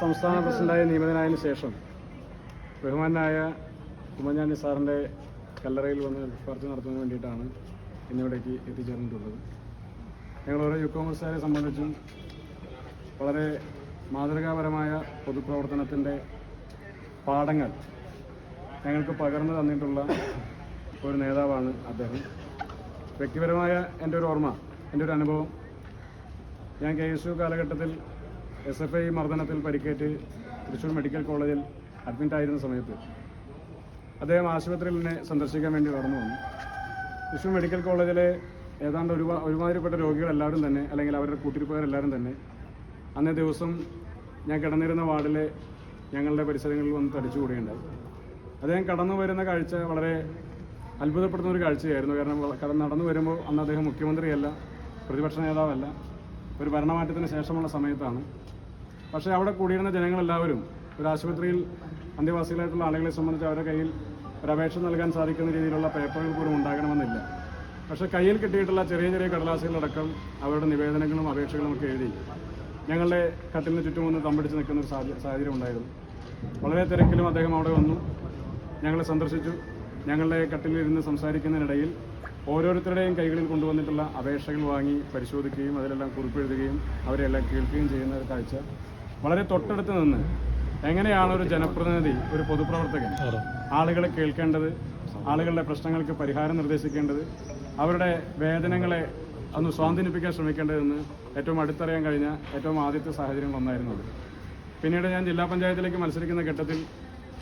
സംസ്ഥാന പ്രസിഡന്റായി നിയമിതനായതിനു ശേഷം ബഹുമാനായ ഉമ്മൻചാണ്ടി സാറിന്റെ കല്ലറയിൽ വന്ന് പുറത്ത് നടത്തുന്നതിന് വേണ്ടിയിട്ടാണ് ഇന്നിവിടേക്ക് എത്തിച്ചേർന്നിട്ടുള്ളത്. ഞങ്ങൾ ഓരോ യുവ കോൺഗ്രസ്സുകാരെ സംബന്ധിച്ചും വളരെ മാതൃകാപരമായ പൊതുപ്രവർത്തനത്തിന്റെ പാഠങ്ങൾ ഞങ്ങൾക്ക് പകർന്നു തന്നിട്ടുള്ള ഒരു നേതാവാണ് അദ്ദേഹം. വ്യക്തിപരമായ എന്റെ ഒരു ഓർമ്മ എന്റെ ഒരു അനുഭവം. ഞാൻ കെ എസ് യു കാലഘട്ടത്തിൽ എസ് എഫ് ഐ മർദ്ദനത്തിൽ പരിക്കേറ്റ് തൃശ്ശൂർ മെഡിക്കൽ കോളേജിൽ അഡ്മിറ്റായിരുന്ന സമയത്ത് അദ്ദേഹം ആശുപത്രിയിൽ എന്നെ സന്ദർശിക്കാൻ വേണ്ടി കടന്നു വന്നു. തൃശ്ശൂർ മെഡിക്കൽ കോളേജിലെ ഏതാണ്ട് ഒരുപാ ഒരുമാതിരിപ്പെട്ട രോഗികളെല്ലാവരും തന്നെ അല്ലെങ്കിൽ അവരുടെ കൂട്ടിരിപ്പുകാരെല്ലാവരും തന്നെ അന്നേ ദിവസം ഞാൻ കിടന്നിരുന്ന വാർഡിലെ ഞങ്ങളുടെ പരിസരങ്ങളിൽ വന്ന് തടിച്ചുകൂടിയുണ്ടായി. അദ്ദേഹം കടന്നു വരുന്ന കാഴ്ച വളരെ അത്ഭുതപ്പെടുന്ന ഒരു കാഴ്ചയായിരുന്നു. കാരണം കടന്ന് നടന്നു വരുമ്പോൾ അന്ന് അദ്ദേഹം മുഖ്യമന്ത്രിയല്ല പ്രതിപക്ഷ നേതാവല്ല. ഒരു ഭരണമാറ്റത്തിന് ശേഷമുള്ള സമയത്താണ്. പക്ഷേ അവിടെ കൂടിയിരുന്ന ജനങ്ങളെല്ലാവരും ഒരു ആശുപത്രിയിൽ അന്തിവാസികളായിട്ടുള്ള ആളുകളെ സംബന്ധിച്ച് അവരുടെ കയ്യിൽ ഒരു അപേക്ഷ നൽകാൻ സാധിക്കുന്ന രീതിയിലുള്ള പേപ്പറുകൾ പോലും ഉണ്ടാകണമെന്നില്ല. പക്ഷേ കയ്യിൽ കിട്ടിയിട്ടുള്ള ചെറിയ ചെറിയ കടലാസുകളടക്കം അവരുടെ നിവേദനങ്ങളും അപേക്ഷകളും ഒക്കെ എഴുതി ഞങ്ങളുടെ കട്ടിലിന് ചുറ്റും ഒന്ന് തമ്പടിച്ച് നിൽക്കുന്ന ഒരു സാഹചര്യം ഉണ്ടായിരുന്നു. വളരെ തിരക്കിലും അദ്ദേഹം അവിടെ വന്നു. ഞങ്ങളെ സന്ദർശിച്ചു. ഞങ്ങളുടെ കട്ടിലിരുന്ന് സംസാരിക്കുന്നതിനിടയിൽ ഓരോരുത്തരുടെയും കൈകളിൽ കൊണ്ടുവന്നിട്ടുള്ള അപേക്ഷകൾ വാങ്ങി പരിശോധിക്കുകയും അതിലെല്ലാം കുറിപ്പെഴുതുകയും അവരെല്ലാം കേൾക്കുകയും ചെയ്യുന്ന ഒരു കാഴ്ച വളരെ തൊട്ടടുത്ത് നിന്ന് എങ്ങനെയാണ് ഒരു ജനപ്രതിനിധി ഒരു പൊതുപ്രവർത്തകൻ ആളുകളെ കേൾക്കേണ്ടത് ആളുകളുടെ പ്രശ്നങ്ങൾക്ക് പരിഹാരം നിർദ്ദേശിക്കേണ്ടത് അവരുടെ വേദനകളെ ഒന്ന് സ്വാധീനിപ്പിക്കാൻ ശ്രമിക്കേണ്ടതെന്ന് ഏറ്റവും അടുത്തറിയാൻ കഴിഞ്ഞ ഏറ്റവും ആദ്യത്തെ സാഹചര്യങ്ങളൊന്നായിരുന്നു അത്. പിന്നീട് ഞാൻ ജില്ലാ പഞ്ചായത്തിലേക്ക് മത്സരിക്കുന്ന ഘട്ടത്തിൽ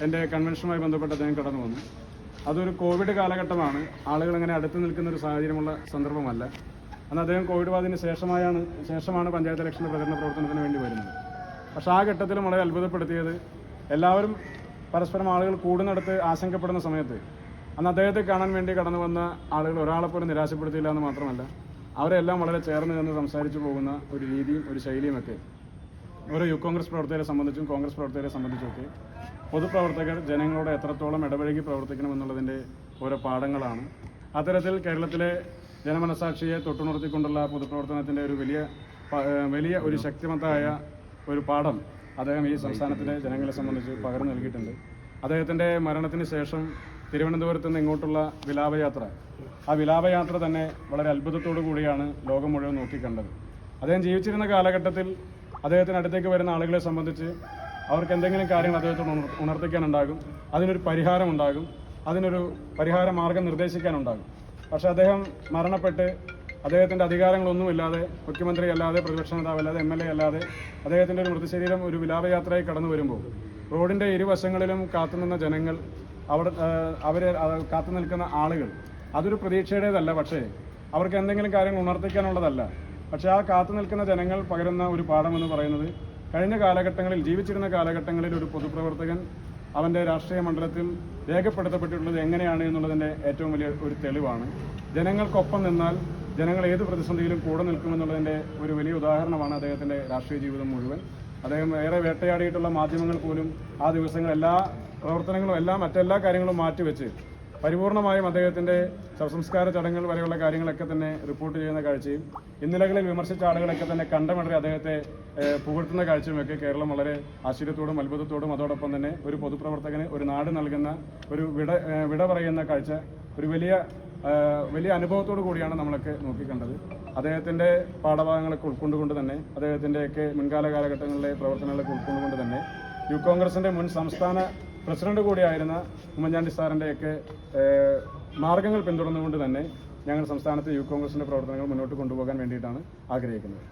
എന്റെ കൺവെൻഷനുമായി ബന്ധപ്പെട്ട് അദ്ദേഹം കടന്നു വന്നു അതൊരു കോവിഡ് കാലഘട്ടമാണ്. ആളുകൾ അങ്ങനെ അടുത്ത് നിൽക്കുന്ന ഒരു സാഹചര്യമുള്ള സന്ദർഭമല്ല. അന്ന് അദ്ദേഹം കോവിഡ് ബാധിന് ശേഷമായാണ് ശേഷമാണ് പഞ്ചായത്ത് ഇലക്ഷന്റെ പ്രചരണ പ്രവർത്തനത്തിന് വേണ്ടി വരുന്നത്. പക്ഷേ ആ ഘട്ടത്തിൽ വളരെ അത്ഭുതപ്പെടുത്തിയത് എല്ലാവരും പരസ്പരം ആളുകൾ കൂടുന്നിടത്ത് ആശങ്കപ്പെടുന്ന സമയത്ത് അന്ന് അദ്ദേഹത്തെ കാണാൻ വേണ്ടി കടന്നു വന്ന ആളുകൾ ഒരാളെ പോലും നിരാശപ്പെടുത്തിയില്ല എന്ന് മാത്രമല്ല അവരെല്ലാം വളരെ ചേർന്ന് നിന്ന് സംസാരിച്ചു പോകുന്ന ഒരു രീതിയും ഒരു ശൈലിയുമൊക്കെ ഓരോ യു കോൺഗ്രസ് പ്രവർത്തകരെ സംബന്ധിച്ചും കോൺഗ്രസ് പ്രവർത്തകരെ സംബന്ധിച്ചുമൊക്കെ പൊതുപ്രവർത്തകർ ജനങ്ങളോട് എത്രത്തോളം ഇടപഴകി പ്രവർത്തിക്കണമെന്നുള്ളതിന്റെ ഓരോ പാഠങ്ങളാണ്. അത്തരത്തിൽ കേരളത്തിലെ ജനമനസാക്ഷിയെ തൊട്ടുണർത്തിക്കൊണ്ടുള്ള പൊതുപ്രവർത്തനത്തിന്റെ ഒരു വലിയ വലിയ ഒരു ശക്തിമത്തായ ഒരു പാഠം അദ്ദേഹം ഈ സംസ്ഥാനത്തിലെ ജനങ്ങളെ സംബന്ധിച്ച് പകർന്നു നൽകിയിട്ടുണ്ട്. അദ്ദേഹത്തിന്റെ മരണത്തിന് ശേഷം തിരുവനന്തപുരത്ത് നിന്ന് ഇങ്ങോട്ടുള്ള വിലാപയാത്ര. ആ വിലാപയാത്ര തന്നെ വളരെ അത്ഭുതത്തോടു കൂടിയാണ് ലോകം മുഴുവൻ നോക്കിക്കണ്ടത്. അദ്ദേഹം ജീവിച്ചിരുന്ന കാലഘട്ടത്തിൽ അദ്ദേഹത്തിന് അടുത്തേക്ക് വരുന്ന ആളുകളെ സംബന്ധിച്ച് അവർക്ക് എന്തെങ്കിലും കാര്യങ്ങൾ അദ്ദേഹത്തോട് ഉണർ- ഉണർത്തിക്കാനുണ്ടാകും. അതിനൊരു പരിഹാരം ഉണ്ടാകും അതിനൊരു പരിഹാര മാർഗം നിർദ്ദേശിക്കാനുണ്ടാകും. പക്ഷേ അദ്ദേഹം മരണപ്പെട്ട് അദ്ദേഹത്തിന്റെ അധികാരങ്ങളൊന്നുമില്ലാതെ മുഖ്യമന്ത്രി അല്ലാതെ പ്രതിപക്ഷ നേതാവ് അല്ലാതെ എം എൽ എ അല്ലാതെ അദ്ദേഹത്തിന്റെ ഒരു മൃതശരീരം ഒരു വിലാപയാത്രയായി കടന്നു വരുമ്പോൾ റോഡിന്റെ ഇരുവശങ്ങളിലും കാത്തുനിന്ന ജനങ്ങൾ അവിടെ അവരെ കാത്തു നിൽക്കുന്ന ആളുകൾ അതൊരു പ്രതീക്ഷയുടേതല്ല. പക്ഷേ അവർക്ക് എന്തെങ്കിലും കാര്യങ്ങൾ ഉണർത്തിക്കാനുള്ളതല്ല. പക്ഷേ ആ കാത്തു നിൽക്കുന്ന ജനങ്ങൾ പകരുന്ന ഒരു പാഠമെന്ന് പറയുന്നത് കഴിഞ്ഞ കാലഘട്ടങ്ങളിൽ ജീവിച്ചിരുന്ന കാലഘട്ടങ്ങളിൽ ഒരു പൊതുപ്രവർത്തകൻ അവന്റെ രാഷ്ട്രീയ മണ്ഡലത്തിൽ രേഖപ്പെടുത്തപ്പെട്ടിട്ടുള്ളത് എങ്ങനെയാണ് എന്നുള്ളതിന്റെ ഏറ്റവും വലിയ ഒരു തെളിവാണ്. ജനങ്ങൾക്കൊപ്പം നിന്നാൽ ജനങ്ങൾ ഏത് പ്രതിസന്ധിയിലും കൂടെ നിൽക്കുമെന്നുള്ളതിന്റെ ഒരു വലിയ ഉദാഹരണമാണ് അദ്ദേഹത്തിന്റെ രാഷ്ട്രീയ ജീവിതം മുഴുവൻ. അദ്ദേഹം ഏറെ വേട്ടയാടിയിട്ടുള്ള മാധ്യമങ്ങൾ പോലും ആ ദിവസങ്ങൾ എല്ലാ പ്രവർത്തനങ്ങളും എല്ലാം മറ്റെല്ലാ കാര്യങ്ങളും മാറ്റിവെച്ച് പരിപൂർണമായും അദ്ദേഹത്തിന്റെ ശവസംസ്കാര ചടങ്ങുകൾ വരെയുള്ള കാര്യങ്ങളൊക്കെ തന്നെ റിപ്പോർട്ട് ചെയ്യുന്ന കാഴ്ചയും ഇന്നലകളിൽ വിമർശിച്ച ആളുകളൊക്കെ തന്നെ കണ്ടമടറി അദ്ദേഹത്തെ പുകഴ്ത്തുന്ന കാഴ്ചയുമൊക്കെ കേരളം വളരെ ആശ്ചര്യത്തോടും അത്ഭുതത്തോടും അതോടൊപ്പം തന്നെ ഒരു പൊതുപ്രവർത്തകന് ഒരു നാട് നൽകുന്ന ഒരു വിട വിട പറയുന്ന കാഴ്ച ഒരു വലിയ വലിയ അനുഭവത്തോടു കൂടിയാണ് നമ്മളൊക്കെ നോക്കിക്കണ്ടത്. അദ്ദേഹത്തിന്റെ പാഠഭാഗങ്ങളൊക്കെ ഉൾക്കൊണ്ടുകൊണ്ട് തന്നെ അദ്ദേഹത്തിന്റെയൊക്കെ മുൻകാല കാലഘട്ടങ്ങളിലെ പ്രവർത്തനങ്ങളൊക്കെ ഉൾക്കൊണ്ടുകൊണ്ട് തന്നെ യു കോൺഗ്രസിന്റെ മുൻ സംസ്ഥാന പ്രസിഡന്റ് കൂടിയായിരുന്ന ഉമ്മൻചാണ്ടി സാറിന്റെയൊക്കെ മാർഗങ്ങൾ പിന്തുടർന്നുകൊണ്ട് തന്നെ ഞങ്ങൾ സംസ്ഥാനത്തെ യൂത്ത് കോൺഗ്രസിന്റെ പ്രവർത്തനങ്ങൾ മുന്നോട്ട് കൊണ്ടുപോകാൻ വേണ്ടിയിട്ടാണ് ആഗ്രഹിക്കുന്നത്.